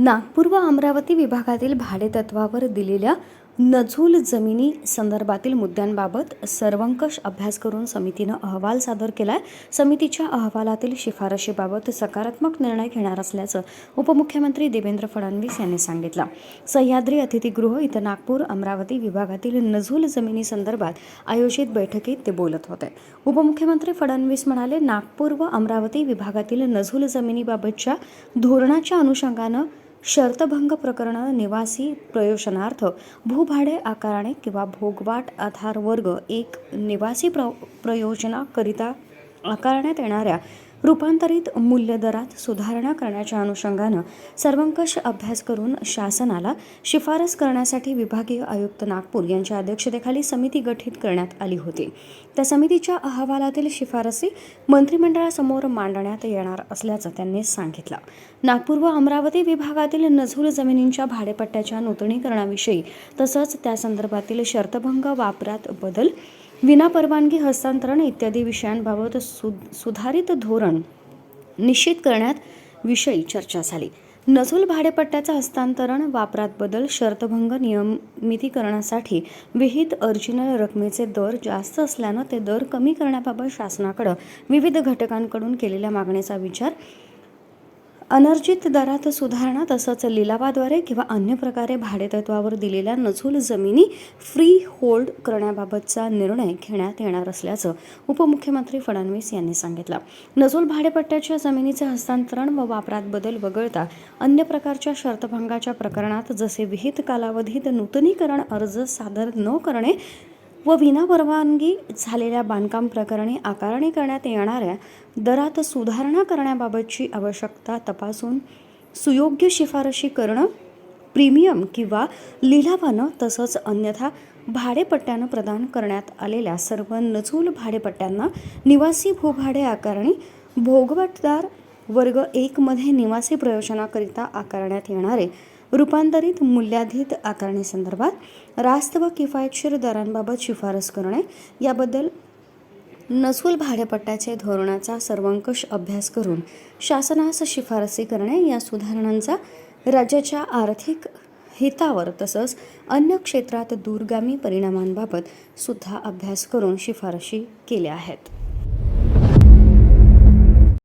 नागपूर व अमरावती विभागातील भाडेतत्वावर दिलेल्या नझूल जमिनी संदर्भातील मुद्द्यांबाबत सर्वंकष अभ्यास करून समितीनं अहवाल सादर केला आहे समितीच्या अहवालातील शिफारशीबाबत सकारात्मक निर्णय घेणार असल्याचं उपमुख्यमंत्री देवेंद्र फडणवीस यांनी सांगितलं. सह्याद्री अतिथीगृह इथं नागपूर अमरावती विभागातील नझूल जमिनी संदर्भात आयोजित बैठकीत ते बोलत होते. उपमुख्यमंत्री फडणवीस म्हणाले नागपूर व अमरावती विभागातील नझूल जमिनीबाबतच्या धोरणाच्या अनुषंगानं शर्तभंग प्रकरण निवासी प्रयोजनार्थ भूभाडे आकारणे किंवा भोगवाट आधार वर्ग एक निवासी प्र प्रयोजनाकरिता आकारण्यात येणाऱ्या रूपांतरित मूल्यदरात सुधारणा करण्याच्या अनुषंगानं सर्वंकष अभ्यास करून शासनाला शिफारस करण्यासाठी विभागीय आयुक्त नागपूर यांच्या अध्यक्षतेखाली समिती गठीत करण्यात आली होती. त्या समितीच्या अहवालातील शिफारसी मंत्रिमंडळासमोर मांडण्यात येणार असल्याचं त्यांनी सांगितलं. नागपूर व अमरावती विभागातील नझूल जमिनींच्या भाडेपट्ट्याच्या नूतनीकरणाविषयी तसंच त्या संदर्भातील शर्तभंग वापरात बदल विनापरवानगी हस्तांतरण इत्यादी विषयांबाबत सु सुधारित धोरण निश्चित करण्यात विषयी चर्चा झाली. नजूल भाडेपट्ट्याचं हस्तांतरण वापरात बदल शर्तभंग नियमितीकरणासाठी विहित ओरिजिनल रकमेचे दर जास्त असल्यानं ते दर कमी करण्याबाबत शासनाकडं विविध घटकांकडून केलेल्या मागणीचा विचार अनर्जित दरात सुधारणा तसंच लिलावाद्वारे किंवा अन्य प्रकारे भाडेतत्वावर दिलेल्या नझूल जमिनी फ्री होल्ड करण्याबाबतचा निर्णय घेण्यात येणार असल्याचं उपमुख्यमंत्री फडणवीस यांनी सांगितलं. नझूल भाडेपट्ट्याच्या जमिनीचे हस्तांतरण व वापरात बदल वगळता अन्य प्रकारच्या शर्तभंगाच्या प्रकरणात जसे विहित कालावधीत नूतनीकरण अर्ज सादर न करणे व विनापरवानगी झालेल्या बांधकाम प्रकरणी आकारणी करण्यात येणाऱ्या दरात सुधारणा करण्याबाबतची आवश्यकता तपासून सुयोग्य शिफारशी करणं प्रीमियम किंवा लिलावानं तसंच अन्यथा भाडेपट्ट्यानं प्रदान करण्यात आलेल्या सर्व नजूल भाडेपट्ट्यांना निवासी भूभाडे आकारणी भोगवटदार वर्ग एकमध्ये निवासी प्रयोजनाकरिता आकारण्यात येणारे रूपांतरित मूल्याधित आकारणीसंदर्भात रास्त व किफायतशीर दरांबाबत शिफारस करणे याबद्दल नसूल भाडेपट्ट्याचे धोरणाचा सर्वंकष अभ्यास करून शासनास शिफारसी करणे या सुधारणांचा राज्याच्या आर्थिक हितावर तसंच अन्य क्षेत्रात दूरगामी परिणामांबाबत सुद्धा अभ्यास करून शिफारशी केल्या आहेत.